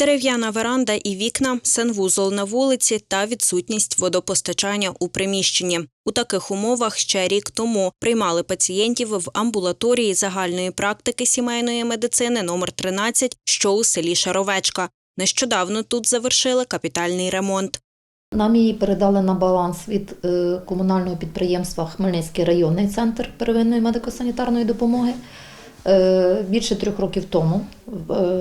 Дерев'яна веранда і вікна, санвузол на вулиці та відсутність водопостачання у приміщенні. У таких умовах ще рік тому приймали пацієнтів в амбулаторії загальної практики сімейної медицини номер 13, що у селі Шаровечка. Нещодавно тут завершили капітальний ремонт. Нам її передали на баланс від е, комунального підприємства Хмельницький районний центр первинної медико-санітарної допомоги. Е, Більше трьох років тому, е,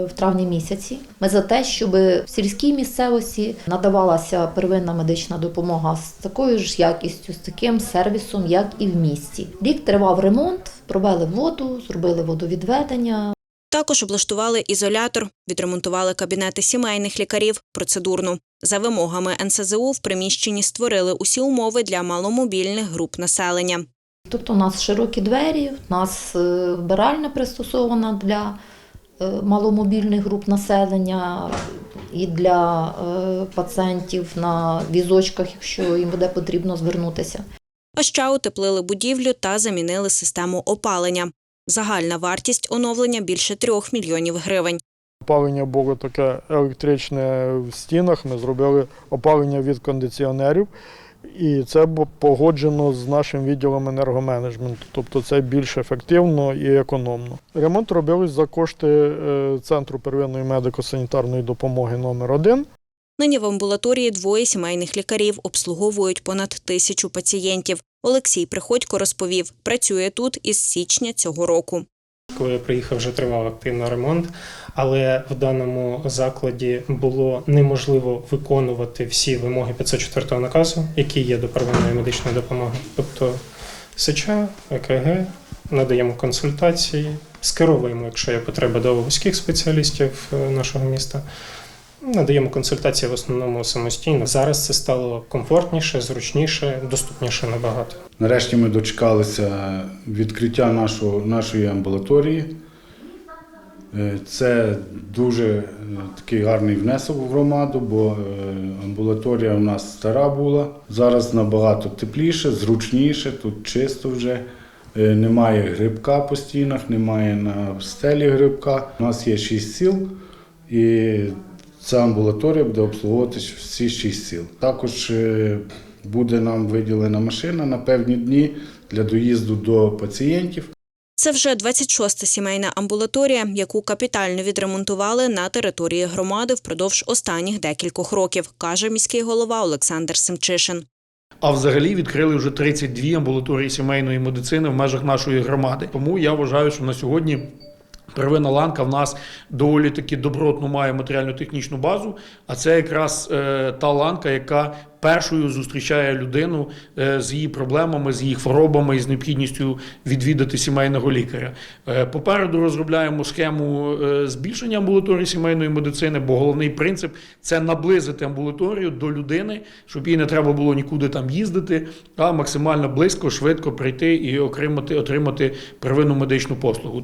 в травні місяці, ми за те, щоб в сільській місцевості надавалася первинна медична допомога з такою ж якістю, з таким сервісом, як і в місті. Рік тривав ремонт, провели воду, зробили водовідведення, Також облаштували ізолятор, відремонтували кабінети сімейних лікарів, процедурну. За вимогами НСЗУ в приміщенні створили усі умови для маломобільних груп населення. Тобто у нас широкі двері, у нас е, вбиральня пристосована для е, маломобільних груп населення і для е, пацієнтів на візочках, якщо їм буде потрібно звернутися. А ще утеплили будівлю та замінили систему опалення. Загальна вартість оновлення більше трьох мільйонів гривень. Опалення було таке електричне в стінах. Ми зробили опалення від кондиціонерів, і це погоджено з нашим відділом енергоменеджменту. Тобто це більш ефективно і економно. Ремонт робились за кошти е, Центру первинної медико-санітарної допомоги номер 1 Нині в амбулаторії двоє сімейних лікарів обслуговують понад тисячу пацієнтів. Олексій Приходько розповів, працює тут із січня цього року. Коли я приїхав, вже тривав активно ремонт, але в даному закладі було неможливо виконувати всі вимоги 504 наказу, які є до первинної медичної допомоги. Тобто СЧА, ЕКГ, надаємо консультації, скеровуємо, якщо є потреба до вузьких спеціалістів е, нашого міста. Надаємо консультації в основному самостійно. Зараз це стало комфортніше, зручніше, доступніше набагато. Нарешті ми дочекалися відкриття нашого, нашої амбулаторії. Е, Це дуже е, такий гарний внесок в громаду, бо е, амбулаторія у нас стара була. Зараз набагато тепліше, зручніше, тут чисто вже. Немає грибка по стінах, немає на стелі грибка. У нас є шість сіл, і ця амбулаторія буде обслуговувати всі шість сіл. Також е, буде нам виділена машина на певні дні для доїзду до пацієнтів. Це вже 26-та сімейна амбулаторія, яку капітально відремонтували на території громади впродовж останніх декількох років, каже міський голова Олександр Семчишин. А взагалі відкрили вже 32 амбулаторії сімейної медицини в межах нашої громади. Тому я вважаю, що на сьогодні первинна ланка в нас доволі таки добротно має матеріально-технічну базу. А це якраз е, та ланка, яка першою зустрічає людину е, з її проблемами, з її хворобами і з необхідністю відвідати сімейного лікаря. Е, попереду розробляємо схему е, збільшення амбулаторії сімейної медицини, бо головний принцип це наблизити амбулаторію до людини, щоб їй не треба було нікуди там їздити, а максимально близько, швидко прийти і отримати, отримати первинну медичну послугу.